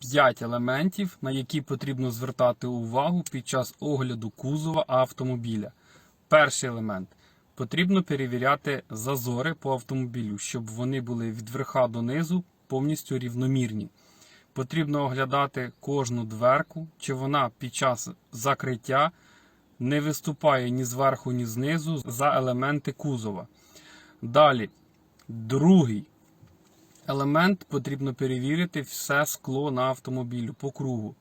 5 елементів, на які потрібно звертати увагу під час огляду кузова автомобіля. Перший елемент. Потрібно перевіряти зазори по автомобілю, щоб вони були від верха до низу повністю рівномірні. Потрібно оглядати кожну дверку, чи вона під час закриття не виступає ні зверху, ні знизу за елементи кузова. Далі, другий елемент потрібно перевірити все скло на автомобілю по кругу.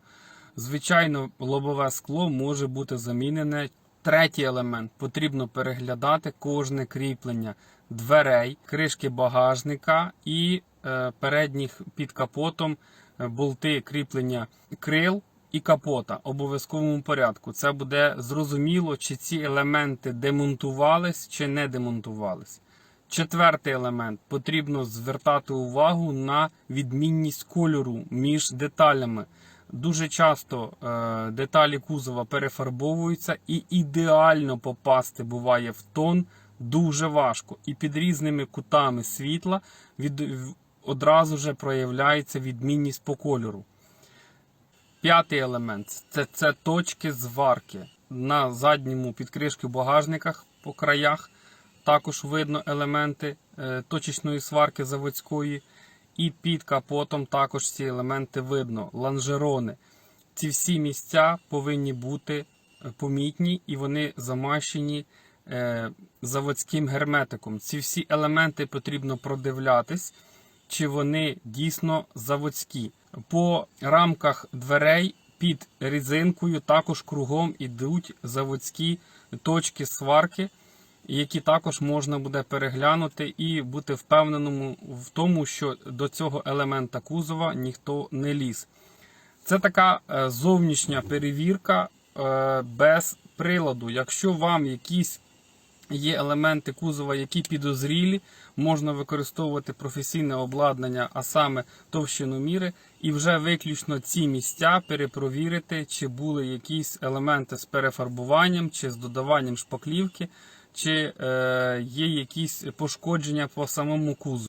Звичайно, лобове скло може бути замінене. Третій елемент потрібно переглядати кожне кріплення дверей, кришки багажника і е, передніх під капотом е, болти кріплення крил і капота обов'язковому порядку. Це буде зрозуміло, чи ці елементи демонтувались чи не демонтувались. Четвертий елемент потрібно звертати увагу на відмінність кольору між деталями. Дуже часто е, деталі кузова перефарбовуються і ідеально попасти буває в тон дуже важко. І під різними кутами світла від, одразу же проявляється відмінність по кольору. П'ятий елемент це, це точки зварки. На задньому підкришки багажниках по краях також видно елементи е, точечної сварки заводської. І під капотом також ці елементи видно. Ланжерони. Ці всі місця повинні бути е, помітні і вони замащені е, заводським герметиком. Ці всі елементи потрібно продивлятись, чи вони дійсно заводські. По рамках дверей під резинкою також кругом ідуть заводські точки сварки, які також можна буде переглянути і бути впевненому в тому, що до цього елемента кузова ніхто не ліз. Це така е, зовнішня перевірка е, без приладу. Якщо вам якісь є елементи кузова, які підозрілі, можна використовувати професійне обладнання, а саме товщиноміри, і вже виключно ці місця перепровірити, чи були якісь елементи з перефарбуванням, чи з додаванням шпаклівки, чи е, є якісь пошкодження по самому кузову.